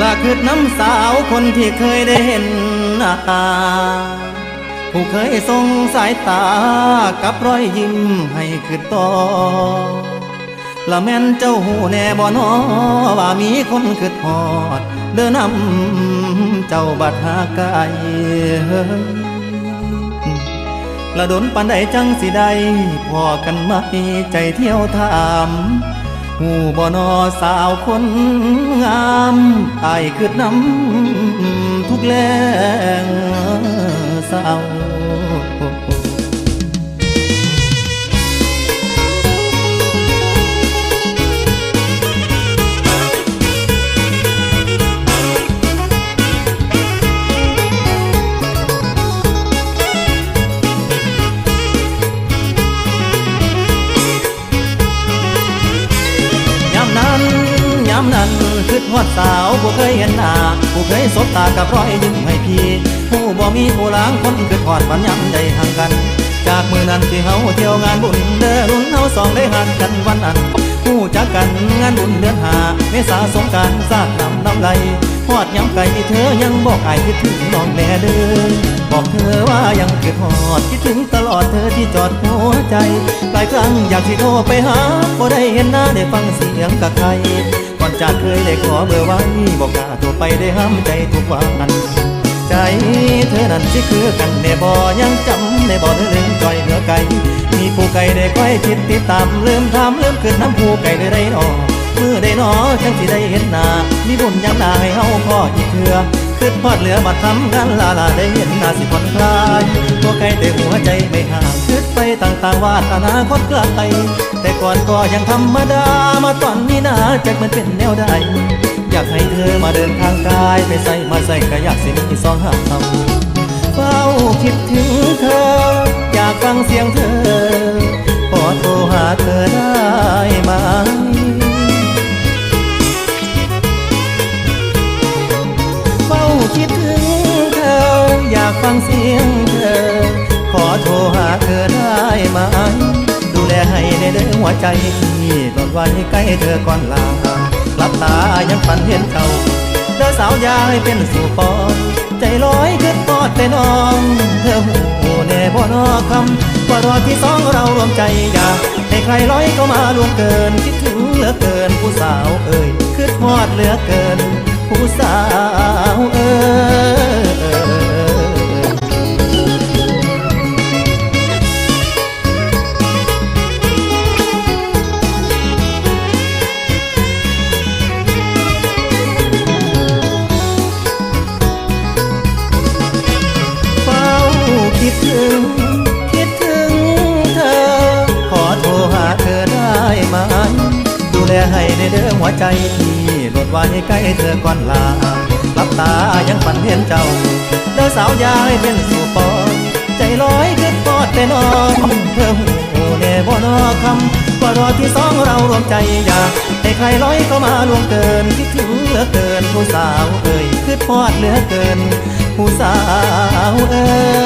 ลาคือน้ำสาวคนที่เคยได้เห็นหน้าตา ผู้เคยส่งสายตากับรอยยิ้มให้คือต่อละแม่นเจ้าหูแน่บ่นอว่ามีคนคือทอด เดินนำเจ้าบัดหาไกลละดนปันใดจังสิไดพอกันไหมใจเที่ยวถามหูบ่นอสาวคนงามอายคืดน้ำทุกแรง เศร้ายามนั้นยามนั้นคือฮอดสาวบ่เคยเห็นหน้าผู้เคยสบตากับรอยยิ้มให้ มีผู้ล้างคนคือทอดวันยามใดห่างกัน จากมือนั้นที่เฮาเที่ยวงานบุญเด้อรุ่นเฮาสองได้หันกันวันนั้นผู้จักกันงานบุญเดือนหาเมษาสงกรารสาดน้ำน้ำไหลฮอดยามไก่เธอยังบอกไอายคิดถึงน้องแน่เด้อบอกเธอว่ายังคิดฮอดคิดถึงตลอดเธอที่จอดหัวใจหลายครั้งอยากที่โทรไปหาบ่ได้เห็นหน้าได้ฟังเสียงกับใครก่อนจากเคยได้ขอเบอร์ไว้บอกกล้าโทรไปได้ห้ามใจทุกวัน ใจ เธอนั้นที่คือกันได้บ่อยังจำได้บ่อเธอลืมจอยเหนือไกลมีผู้ไกลได้ค่อยคิดติดตามลืมถามลืมขึ้นน้ำผู้ไกลได้ได้นอมือได้นอจังสิได้เห็นหน้ามีบุญยังหน้าให้เฮาพ่ออีกเถื่อขึ้นพอดเหลือบัดทำกันลาลาได้เห็นหน้าสิผ่อนคลายตัวไกลแต่หัวใจไม่ห่างคิดไปต่างๆว่าอนาคตไกลแต่ก่อนก็ยังธรรมดามาตอนนี้นะจักมันเป็นแนวใด อยากให้เธอมาเดินทางกาย ไปใส่มาใส่ก็อยากสิมีสองหางทำเฝ้าคิดถึงเธอ อยากฟังเสียงเธอ ขอโทรหาเธอได้ไหมเฝ้าคิดถึงเธอ อยากฟังเสียงเธอ ขอโทรหาเธอได้ไหมดูแลให้ในเด้อหัวใจที่หล่นไว้ใกล้เธอก่อนลา ลับตายังฝันเห็นเขาเธอสาวยายเป็นสู่ปอนใจลอยขึ้นปอดแต่น้อง เธอหูแน่บ่นอคำว่ารอที่สองเรารวมใจอยากให้ใครร้อยเข้ามาล่วงเกินคิดถึงเหลือเกินผู้สาวเอ่ยคืดฮอดเหลือเกิน ผู้สาวเอ่ย ที่หลดไว้ใกล้เธอก่อนลาหลับตายังฝันเห็นเจ้าเด้อสาวยายเป็นสู่ปอนใจลอยขึ้นปอดแต่นอนเธอหูแน่บ่นอคำว่ารอที่สองเรารวมใจอยากให้ใครร้อยเข้ามาลวงเกินคิดถึงเหลือเกินผู้สาวเอ่ยคิดพอดเหลือเกิน ผู้สาวเอ่ย